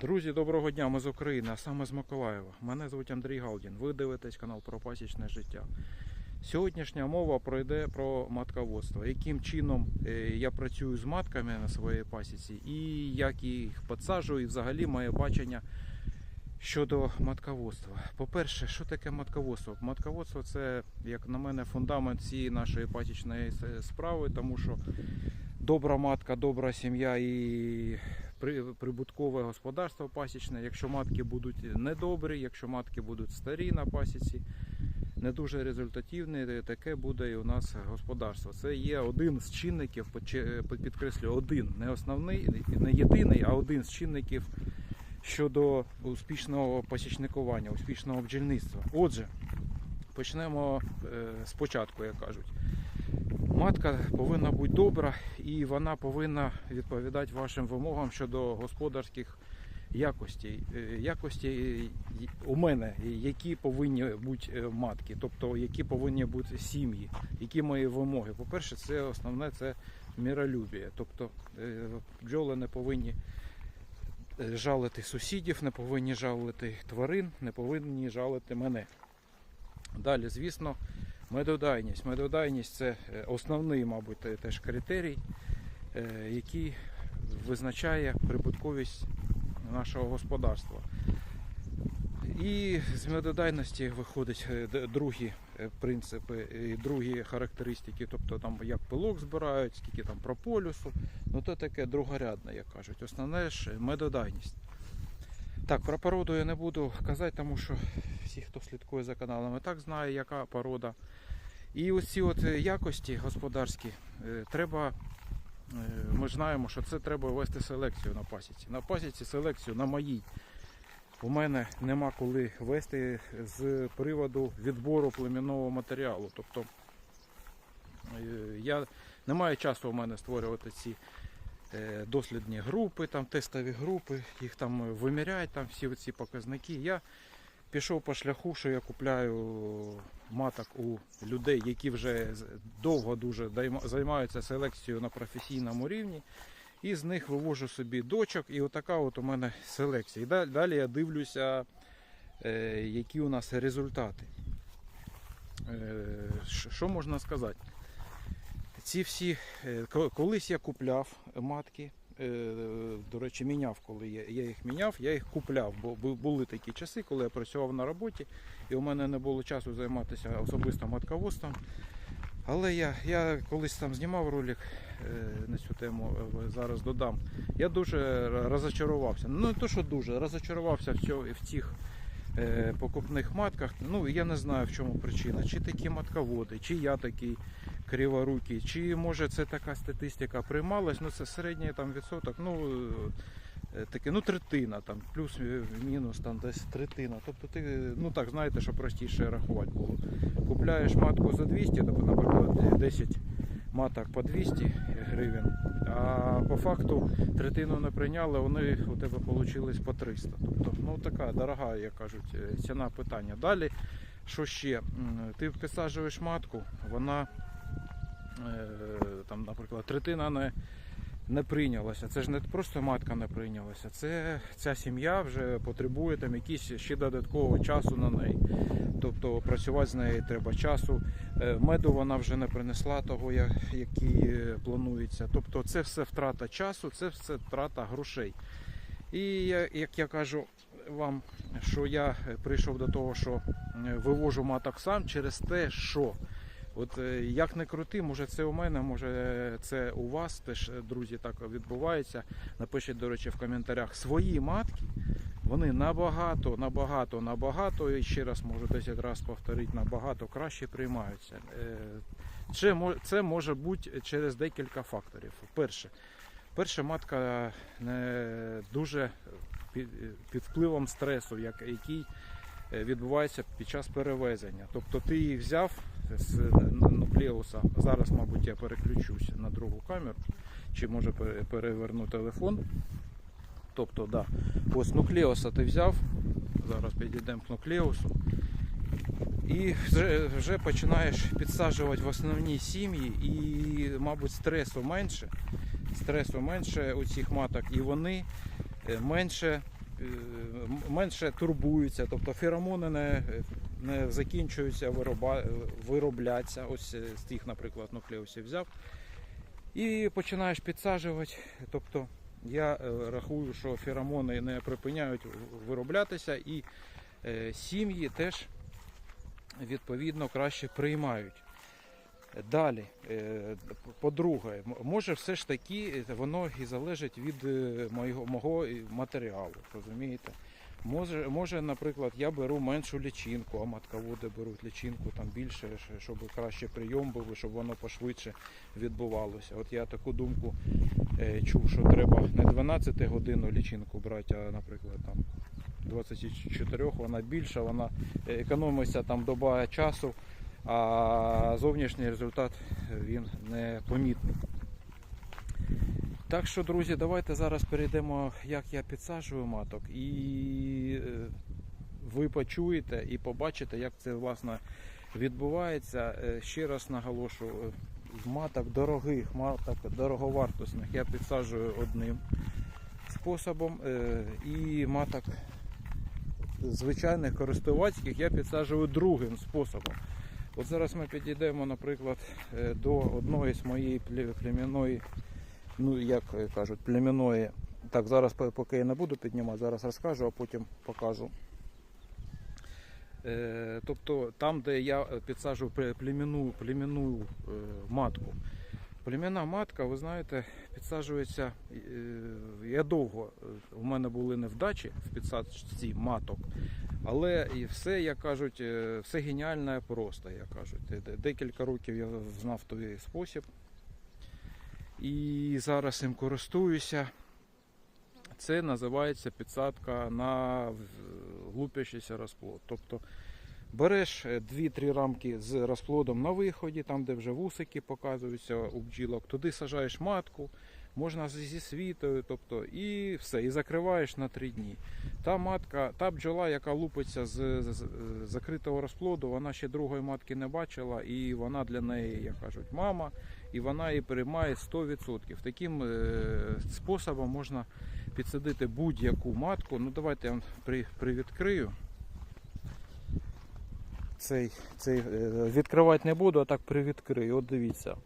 Друзі, доброго дня, ми з України, а саме з Миколаєва. Мене звуть Андрій Галдін. Ви дивитесь канал про пасічне життя. Сьогоднішня мова пройде про матководство. Яким чином е, я працюю з матками на своїй пасіці і як їх підсаджую, і взагалі моє бачення щодо матководства. По-перше, що таке матководство? Матководство це, як на мене, фундамент цієї нашої пасічної справи, тому що добра матка, добра сім'я і прибуткове господарство пасічне. Якщо матки будуть недобрі, якщо матки будуть старі на пасіці, не дуже результативні, таке буде і у нас господарство. Це є один з чинників, подче- підкреслюю, один, не основний, не єдиний, а один з чинників щодо успішного пасічникування, успішного бджільництва. Отже, почнемо е, спочатку, як кажуть. Матка повинна бути добра і вона повинна відповідати вашим вимогам щодо господарських якостей. Е, Якості е, у мене, які повинні бути е, матки, тобто які повинні бути сім'ї, які мої вимоги. По-перше, це основне це міролюбія. Тобто е, бджоли не повинні е, жалити сусідів, не повинні жалити тварин, не повинні жалити мене. Далі, звісно, Медодайність. Медодайність це е, основний, мабуть, теж критерій, е, який визначає прибутковість нашого господарства. І з медодайності виходять е, другі принципи, і другі характеристики, тобто там як пилок збирають, скільки там прополюсу. Ну то таке другорядне, як кажуть. Основне ж медодайність. Так, про породу я не буду казати, тому що всі, хто слідкує за каналом, і так знає, яка порода. І ось ці от е, якості господарські е, треба. е, Ми знаємо, що це треба вести селекцію на пасіці. На пасіці селекцію на моїй. У мене нема коли вести з приводу відбору племінного матеріалу. Тобто я не часу у мене створювати ці дослідні групи, там тестові групи, їх там виміряють, там всі ці показники. Я пішов по шляху, що я купляю маток у людей, які вже довго дуже займаються селекцією на професійному рівні. І з них вивожу собі дочок, і отака от у мене селекція. І далі я дивлюся, е, які у нас результати. Е, Що можна сказати? Ці всі, е, колись я купляв матки. е, До речі, міняв, коли я, їх міняв, я їх купляв, бо були такі часи, коли я працював на роботі, і у мене не було часу займатися особисто матководством. Але я, я колись там знімав ролик е, на цю тему, зараз додам. Я дуже розочарувався. Ну не то, що дуже, розочарувався в, цих покупних матках. Ну я не знаю в чому причина. Чи такі матководи, чи я такий криворукий, чи може це така статистика приймалась, ну це середній там відсоток, ну е, таке, ну третина, там, плюс-мінус там десь третина. Тобто ти, ну так, знаєте, що простіше рахувати було. Купляєш матку за 200, тобто, наприклад, 10 маток по 200 гривень, а по факту третину не прийняли, вони у тебе вийшли по 300. Тобто, ну така дорога, як кажуть, е, ціна питання. Далі, що ще? Ти підсаджуєш матку, вона е, там, наприклад, третина не, не прийнялася. Це ж не просто матка не прийнялася, це ця сім'я вже потребує там якісь ще додаткового часу на неї. Тобто працювати з нею треба часу. Е, Меду вона вже не принесла того, який е, планується. Тобто це все втрата часу, це все втрата грошей. І як я кажу вам, що я прийшов до того, що е, вивожу маток сам через те, що От е, як не крути, може це у мене, може це у вас теж, е, друзі, так відбувається. Напишіть, до речі, в коментарях свої матки. Вони набагато, набагато, набагато, і ще раз можу 10 разів повторити, набагато краще приймаються. Е, Це, може бути через декілька факторів. Перше, перша матка дуже під, впливом стресу, як- який відбувається під час перевезення. Тобто ти їх взяв з нуклеуса. Зараз, мабуть, я переключуся на другу камеру, чи може переверну телефон. Тобто, да, ось нуклеуса ти взяв. Зараз підійдемо к нуклеусу. І вже, вже починаєш підсаджувати в основні сім'ї, і, мабуть, стресу менше. Стресу менше у цих маток, і вони е, менше менше турбуються, тобто феромони не закінчуються вироба, виробляться. Ось е, з тих, наприклад, нуклеусів взяв. І починаєш підсаджувати. Тобто я е, рахую, що феромони не припиняють вироблятися, і е, сім'ї теж відповідно краще приймають. Далі, е, по-друге, може все ж таки е, воно і залежить від е, моєго, мого е, матеріалу, розумієте? Може, може, наприклад, я беру меншу лічинку, а матководи беруть лічинку там більше, щоб краще прийом був, щоб воно пошвидше відбувалося. От я таку думку е, чув, що треба не 12 годинну лічинку брати, а, наприклад, там 24, вона більша, вона е, економиться там доба часу, а зовнішній результат е, він не помітний. Так що, друзі, давайте зараз перейдемо, як я підсаджую маток, і е, ви почуєте і побачите, як це власне відбувається. Е, Ще раз наголошую, е, маток дорогих, маток дороговартісних я підсаджую одним способом, і маток звичайних користувацьких я підсаджую другим способом. От зараз ми підійдемо, наприклад, до одної з моєї пле- племінної, ну як е, кажуть, племінної. Так, зараз поки я не буду піднімати, зараз розкажу, а потім покажу. Е, Тобто там, де я е, підсаджую племінну, племінну е, матку. Племінна матка, ви знаєте, підсаджується. е, Я довго е, у мене були невдачі в підсадці маток. Але і все, як кажуть, все геніальне просто, як кажуть. Де- де- Декілька років я знав той спосіб. І зараз їм користуюся. Це називається підсадка на глупящийся розплод. Тобто береш 2-3 рамки з розплодом на виході, там де вже вусики показуються у бджілок, туди сажаєш матку, можна зі світою, тобто, і все, і закриваєш на 3 дні. Та матка, та бджола, яка лупиться з, з- з закритого розплоду, вона ще другої матки не бачила, і вона для неї, як кажуть, мама, і вона її приймає 100%. Таким е, способом можна підсадити будь-яку матку. Ну давайте я вам при, привідкрию. Цей, цей е, відкривати не буду, а так привідкрию. От дивіться.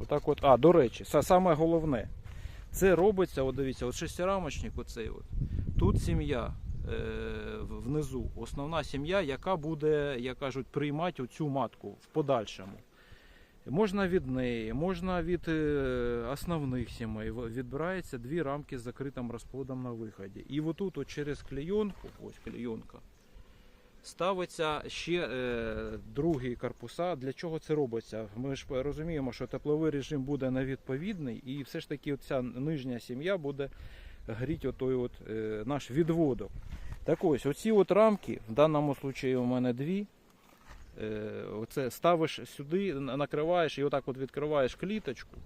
Отак от. А, до речі, са- саме головне. Це робиться, от дивіться, от шестирамочник оцей от. Тут сім'я е, внизу. Основна сім'я, яка буде, як кажуть, приймати оцю матку в подальшому. Можна від неї, можна від е, основних сімей. Відбирається дві рамки з закритим розплодом на виході. І отут от через клейонку, ось клейонка, ставиться ще е, другі корпуса. Для чого це робиться? Ми ж розуміємо, що тепловий режим буде невідповідний, і все ж таки ця нижня сім'я буде гріти отой от, е, наш відводок. Так ось, оці от рамки, в даному випадку у мене дві. Е, Оце ставиш сюди, накриваєш і отак от відкриваєш кліточку.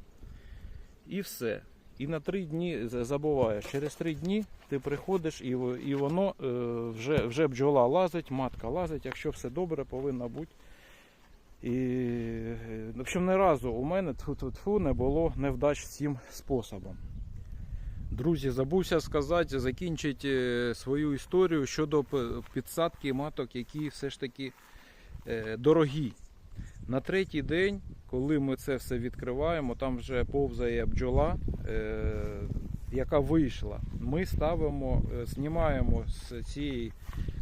І все. І на три дні забуваєш. Через три дні ти приходиш і, і воно е, вже, вже бджола лазить, матка лазить, якщо все добре, повинно бути. І, е, в общем, не разу у мене тфу-тфу-тфу не було невдач цим способом. Друзі, забувся сказати, закінчити е, свою історію щодо підсадки маток, які все ж таки дорогі. На третій день, коли ми це все відкриваємо, там вже повзає бджола, е, яка вийшла. Ми ставимо, е, знімаємо з цієї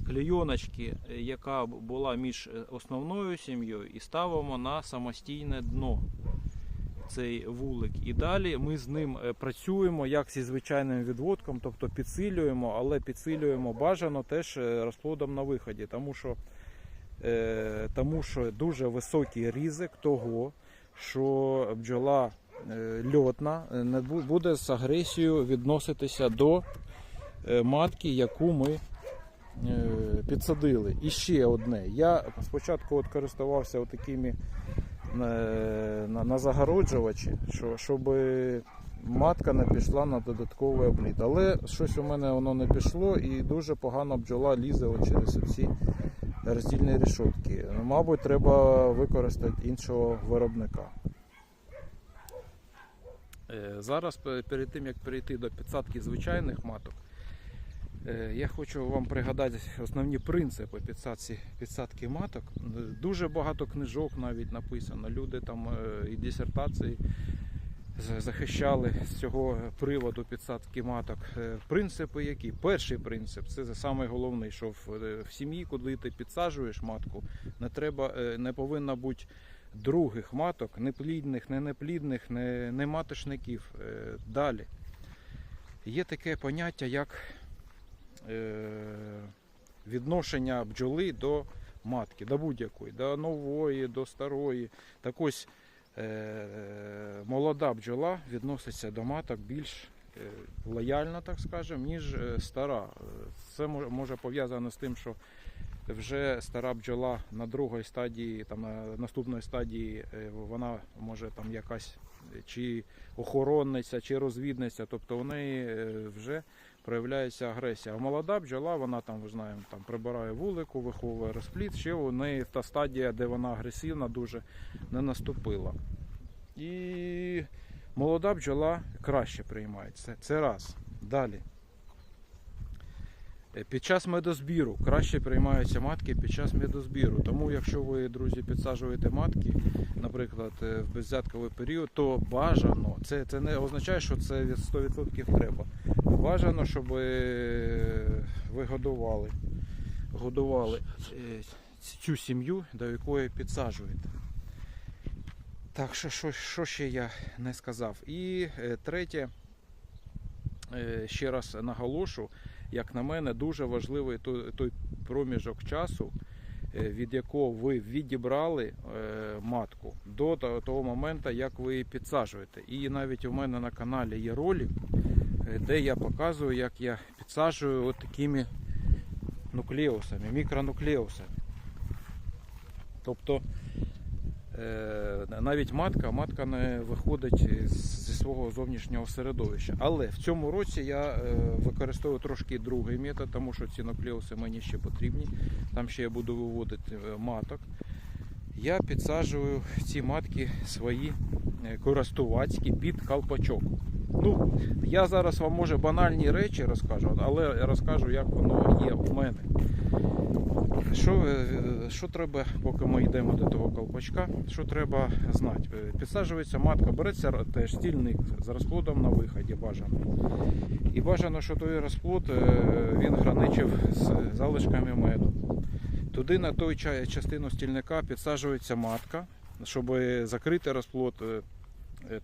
клейоночки, е, яка була між основною сім'єю, і ставимо на самостійне дно цей вулик. І далі ми з ним працюємо як зі звичайним відводком, тобто підсилюємо, але підсилюємо бажано теж розплодом на виході, тому що, тому що дуже високий ризик того, що бджола е, льотна е, не буде з агресією відноситися до е, матки, яку ми е, підсадили. І ще одне. Я спочатку от користувався такими на, на, загороджувачі, що, щоб матка не пішла на додатковий обліт. Але щось у мене воно не пішло і дуже погано бджола лізе через ці роздільні рішотки. Ну, Мабуть, треба використати іншого виробника. Е, Зараз перед тим як перейти до підсадки звичайних маток, Е, Я хочу вам пригадати основні принципи підсадці, підсадки маток. Е, Дуже багато книжок навіть написано. Люди там і дисертації захищали з цього приводу підсадки маток. Е, Принципи які? Перший принцип це самий головний, що в, е, в сім'ї, куди ти підсаджуєш матку, не треба, е, не повинно бути других маток, не плідних, не неплідних, не, не маточників. Далі. Є таке поняття, як відношення бджоли до матки, до будь-якої, до нової, до старої. Так ось молода бджола відноситься до маток більш е, лояльно, так скажемо, ніж е, стара. Е, Це може, пов'язано з тим, що вже стара бджола на другій стадії, там на наступної стадії, е, вона може там якась е, чи охоронниця, чи розвідниця, тобто у неї е, вже проявляється агресія. А молода бджола, вона там, ви знаємо, там прибирає вулику, виховує розпліт. ще у неї та стадія, де вона агресивна, дуже не наступила. І молода бджола краще приймається. Це раз. Далі. Е, Під час медозбіру краще приймаються матки під час медозбіру. Тому, якщо ви, друзі, підсаджуєте матки, наприклад, е, в беззятковий період, то бажано, це, це не означає, що це від 100% треба. Бажано, щоб е, ви годували, годували цю сім'ю, до якої підсаджуєте. Так, що, що, що ще я не сказав? І третє, ще раз наголошу, як на мене, дуже важливий той, проміжок часу, е, від якого ви відібрали е, матку до того, моменту, як ви її підсаджуєте. І навіть у мене на каналі є ролик, е, де я показую, як я підсаджую от такими нуклеусами, мікронуклеусами. Тобто навіть матка, матка не виходить зі свого зовнішнього середовища. Але в цьому році я е, використовую трошки другий метод, тому що ці нуклеуси мені ще потрібні. Там ще я буду виводити е, маток. Я підсаджую ці матки свої е, користувацькі під колпачок. Ну, я зараз вам може банальні речі розкажу, але розкажу, як воно є у мене. Що, е, що треба, поки ми йдемо до того колпачка, що треба знати? Е, Підсаджується матка, береться теж стільник з розплодом на виході бажано. І бажано, що той розплод е, він граничив з залишками меду. Туди на той ча- частину стільника підсаджується матка, щоб закрити розплод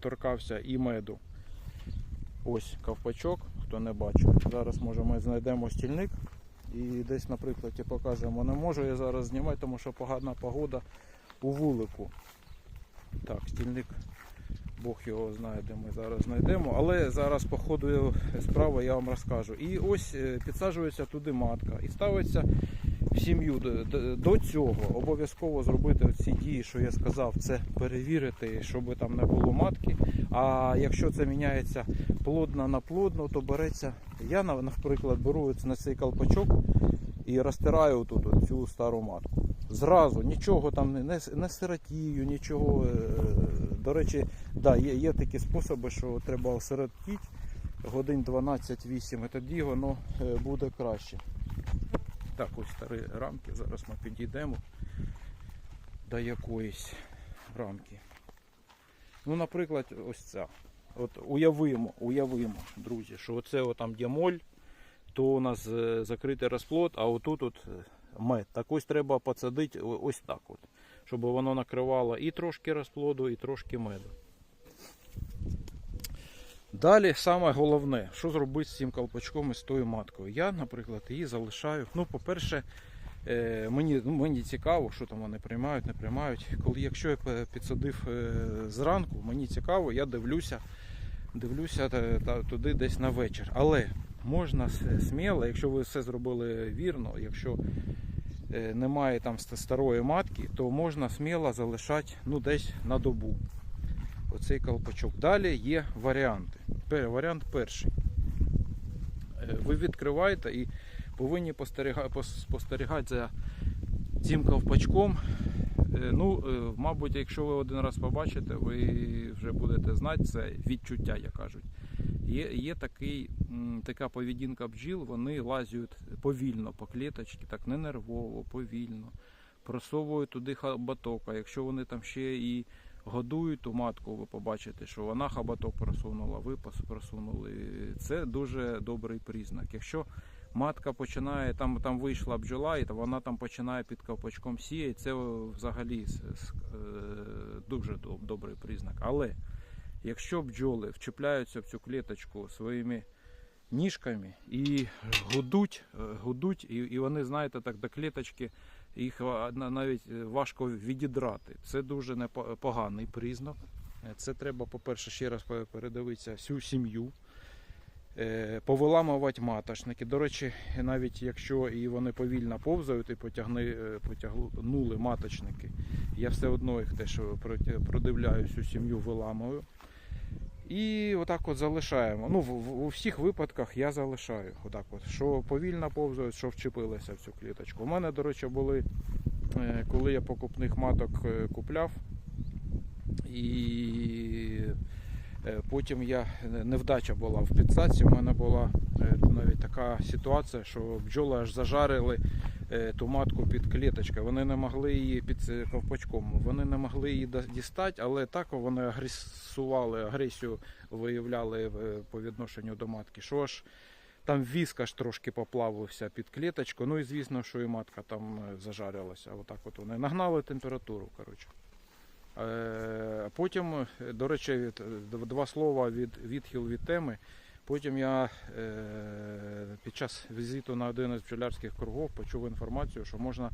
торкався і меду. Ось ковпачок, хто не бачив. Зараз може ми знайдемо стільник і десь на прикладі покажемо. Не можу я зараз знімати, тому що погана погода у вулику. Так, стільник, Бог його знає, де ми зараз знайдемо. Але зараз по ходу справи я вам розкажу. І ось е, підсаджується туди матка і ставиться сім'ю. Д- д- До цього обов'язково зробити ці дії, що я сказав, це перевірити, щоб там не було матки. А якщо це міняється плодно на плодно, то береться. Я, наприклад, беру на цей колпачок і розтираю тут цю стару матку. Зразу нічого там не, не, сиротію, нічого. е, До речі, да, є, є такі способи, що треба осиротити годин 12-8, і тоді воно е, буде краще. Так, ось старі рамки. Зараз ми підійдемо до якоїсь рамки. Ну, наприклад, ось ця. От уявимо, уявимо, друзі, що оце там моль, то у нас е, закритий розплод, а отут от е, мед. Так ось треба посадити ось так от, щоб воно накривало і трошки розплоду, і трошки меду. Далі саме головне, що зробити з цим колпачком і з тою маткою. Я, наприклад, її залишаю. Ну, по-перше, е, мені, ну, мені цікаво, що там вони приймають, не приймають. Коли, якщо я підсадив е, зранку, мені цікаво, я дивлюся, дивлюся та, туди десь на вечір. Але можна сміло, якщо ви все зробили вірно, якщо е, немає там старої матки, то можна сміло залишати ну, десь на добу оцей колпачок. Далі є варіанти. Варіант перший. Е, Ви відкриваєте і повинні спостерігати за цим ковпачком. Е, Ну, е, мабуть, якщо ви один раз побачите, ви вже будете знати це відчуття, як кажуть. Є, є такий, така поведінка бджіл, вони лазять повільно по клеточці, так не нервово, повільно, просовують туди хабаток. А якщо вони там ще і годують ту матку, ви побачите, що вона хабаток просунула, ви просунули. Це дуже добрий признак. Якщо матка починає, там, там вийшла бджола, і вона там починає під ковпачком сіяти, це взагалі е, дуже добрий признак. Але якщо бджоли вчіпляються в цю клеточку своїми ніжками і гудуть, е, гудуть, і, і вони, знаєте, так до клеточки їх навіть е, важко відідрати. Це дуже непо- поганий признак. Е, Це треба, по-перше, ще раз передивитися всю сім'ю. Е, Повиламувати маточники. До речі, навіть якщо і вони повільно повзають і потягни, е, потягнули маточники, я все одно їх теж продивляю всю сім'ю, виламую. І отак от залишаємо. Ну, у всіх випадках я залишаю. Отак от. Що повільно повзають, що вчепилися в цю кліточку. У мене, до речі, були, е, коли я покупних маток е, купляв, і е, потім я невдача була в підсадці. У мене була навіть така ситуація, що бджоли аж зажарили ту матку під кліточкою. Вони не могли її під е, ковпачком, вони не могли її дістати, але так вони агресували, агресію виявляли е, по відношенню до матки. Що ж там віск аж трошки поплавився під кліточку. Ну і звісно, що і матка там е, зажарилася. Отак от вони нагнали температуру. коротше. Е, Потім, е, до речі, е, два слова від відхил від теми. Потім я е, під час візиту на один із пчелярських кругов почув інформацію, що можна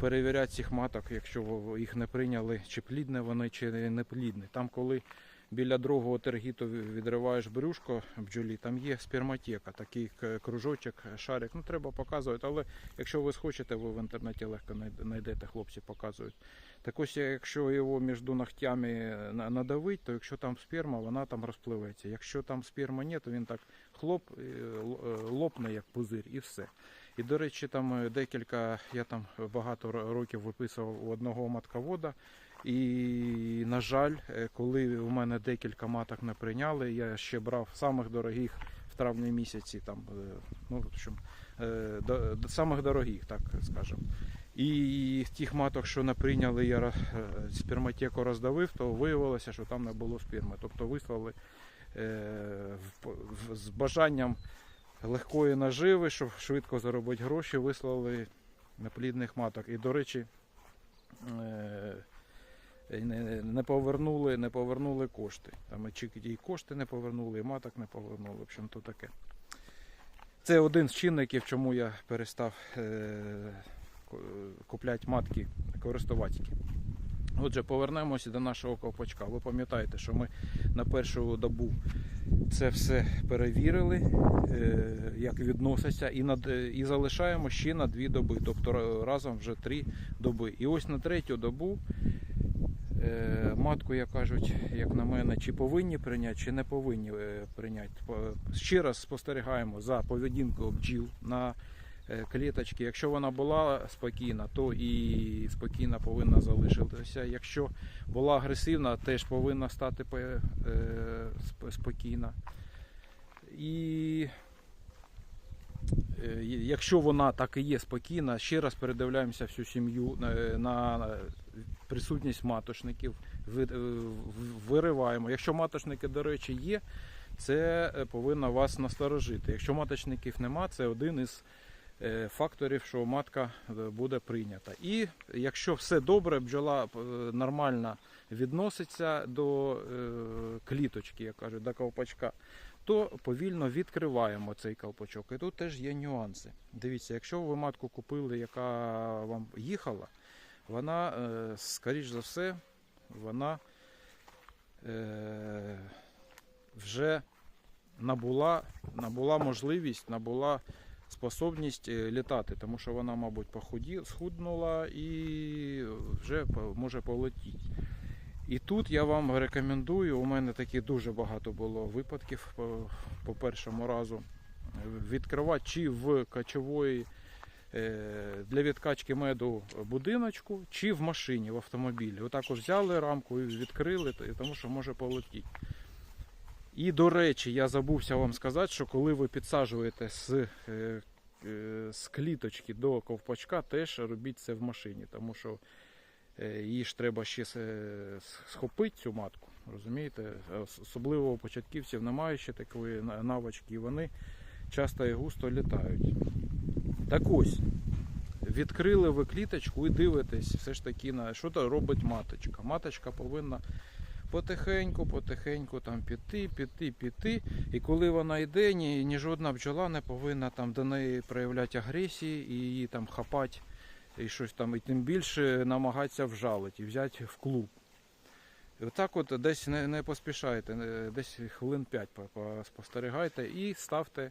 перевіряти цих маток, якщо їх не прийняли, чи плідне вони, чи не плідне. Там, коли біля другого тергіту відриваєш брюшко бджолі, там є сперматека, такий кружочок, шарик. Ну, треба показувати, але якщо ви схочете, ви в інтернеті легко знайдете, хлопці показують. Так ось, якщо його між ногтями надавить, то якщо там сперма, вона там розпливеться. Якщо там сперма ні, то він так хлоп, л- е, лопне як пузир і все. І до речі, там е, декілька, я там багато років виписував у одного матковода. І, на жаль, е, коли у мене декілька маток не прийняли, я ще брав самих дорогих в травні місяці, там, е, ну, в общем, е, до, самих дорогих, так скажемо. І тих маток, що не прийняли, я сперматеку роздавив, то виявилося, що там не було сперми. Тобто вислали в- в- з бажанням легкої наживи, щоб швидко заробити гроші, вислали неплідних маток. І, до речі, не, повернули, не повернули кошти. Там і кошти не повернули, і маток не повернули. В общем, то таке. Це один з чинників, чому я перестав е, купляти матки користувацькі. Отже, повернемося до нашого ковпачка. Ви пам'ятаєте, що ми на першу добу це все перевірили, е, як відноситься, і, над, і залишаємо ще на дві доби, тобто разом вже три доби. І ось на третю добу е, матку, як кажуть, як на мене, чи повинні прийняти, чи не повинні е, прийняти. Ще раз спостерігаємо за поведінкою бджіл на е, кліточці. Якщо вона була спокійна, то і спокійна повинна залишитися. Якщо була агресивна, теж повинна стати по- е, сп- спокійна. І е, якщо вона так і є спокійна, ще раз передивляємося всю сім'ю на, на присутність маточників, е, вириваємо. Якщо маточники, до речі, є, це е, повинно вас насторожити. Якщо маточників нема, це один із е, факторів, що матка е, буде прийнята. І якщо все добре, бджола е, нормально відноситься до е, кліточки, як кажуть, до ковпачка, то повільно відкриваємо цей колпачок. І тут теж є нюанси. Дивіться, якщо ви матку купили, яка вам їхала, вона, е, скоріш за все, вона е, вже набула, набула можливість, набула способність літати, тому що вона, мабуть, похуді, схуднула і вже може полетіти. І тут я вам рекомендую, у мене такі дуже багато було випадків по, першому разу. Відкривати чи в качової е, для відкачки меду будиночку, чи в машині, в автомобілі. Отак ось взяли рамку і відкрили, тому що може полетіти. І до речі, я забувся вам сказати, що коли ви підсаджуєте з, е, е, з кліточки до ковпачка, теж робіть це в машині, тому що її ж треба ще схопити цю матку. Розумієте? Особливо у початківців немає ще такої навички, і вони часто і густо літають. Так ось, відкрили ви кліточку і дивитесь все ж таки на що то робить маточка. Маточка повинна потихеньку, потихеньку там піти, піти, піти. І коли вона йде, ні, ні жодна бджола не повинна там до неї проявляти агресії і її там хапати і щось там, і тим більше намагатися вжалити і взяти в клуб. Отак от десь не, не поспішайте, десь хвилин 5 спостерігайте і ставте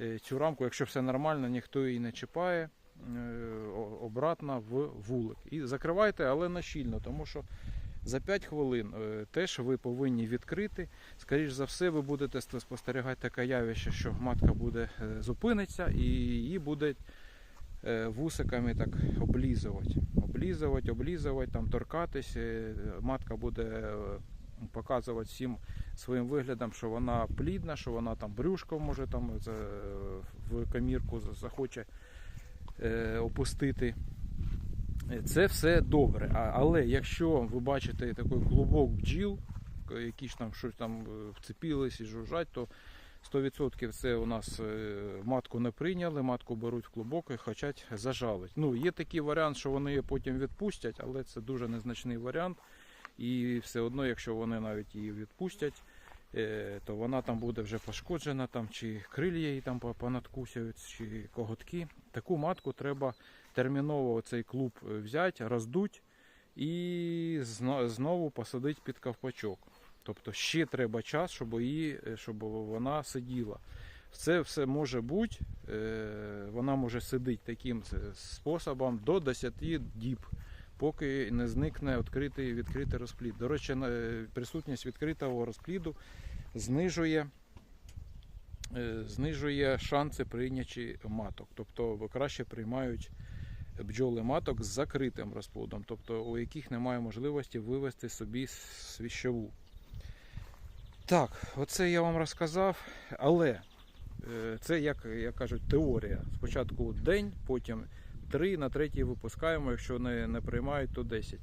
е, цю рамку, якщо все нормально, ніхто її не чіпає, е, обратно в вулик. І закривайте, але не щільно, тому що за 5 хвилин е, теж ви повинні відкрити. Скоріше за все, ви будете спостерігати таке явище, що матка буде зупиниться і її буде вусиками так облізувати. Облізувати, облізувати, там торкатись. е, Матка буде е, показувати всім своїм виглядом, що вона плідна, що вона там брюшко може там в камірку захоче е, опустити. Е, Це все добре. Але якщо ви бачите такий клубок бджіл, які ж там щось там е, вцепились і жужжать, то 100% це у нас е, матку не прийняли, матку беруть в клубок і хочуть зажалити. Ну, є такий варіант, що вони її потім відпустять, але це дуже незначний варіант. І все одно, якщо вони навіть її відпустять, е, то вона там буде вже пошкоджена, там, чи крилья її там по- понадкусяють, чи коготки. Таку матку треба терміново цей клуб е, взяти, роздуть і знову посадити під ковпачок. Тобто ще треба час, щоб її, е, щоб вона сиділа. Це все може бути, е, вона може сидіти таким способом до 10 діб, поки не зникне відкритий, відкритий розплід. До речі, е, присутність відкритого розпліду знижує, знижує шанси прийняті маток. Тобто краще приймають бджоли маток з закритим розплодом, тобто у яких немає можливості вивести собі свіщову. Так, оце я вам розказав, але е, це, як, як кажуть, теорія. Спочатку день, потім три, на третій випускаємо, якщо не, не приймають, то 10.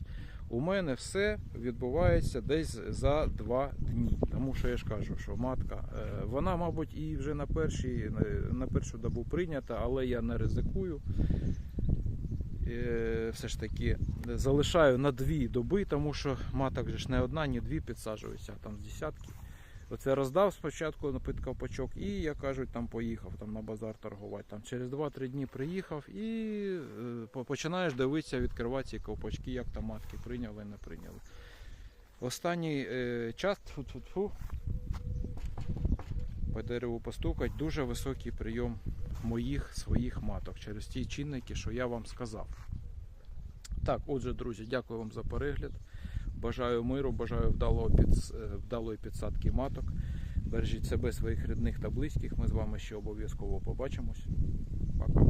У мене все відбувається десь за два дні. Тому що я ж кажу, що матка, е, вона, мабуть, і вже на, першій, на- першу добу прийнята, але я не ризикую. Е, Все ж таки залишаю на дві доби, тому що маток ж не одна, ні дві підсаджуються, а там з десятки. Оце роздав спочатку на під ковпачок і, як кажуть, там поїхав там на базар торгувати. Там через 2-3 дні приїхав і е, починаєш дивитися, відкривати ці ковпачки, як там матки прийняли, не прийняли. Останній е, час тьфу-тьфу-тьфу, по дереву постукать, дуже високий прийом моїх своїх маток через ті чинники, що я вам сказав. Так, отже, друзі, дякую вам за перегляд. Бажаю миру, бажаю вдалого підс- е, вдалої підсадки маток. Бережіть себе, своїх рідних та близьких. Ми з вами ще обов'язково побачимось. Пока.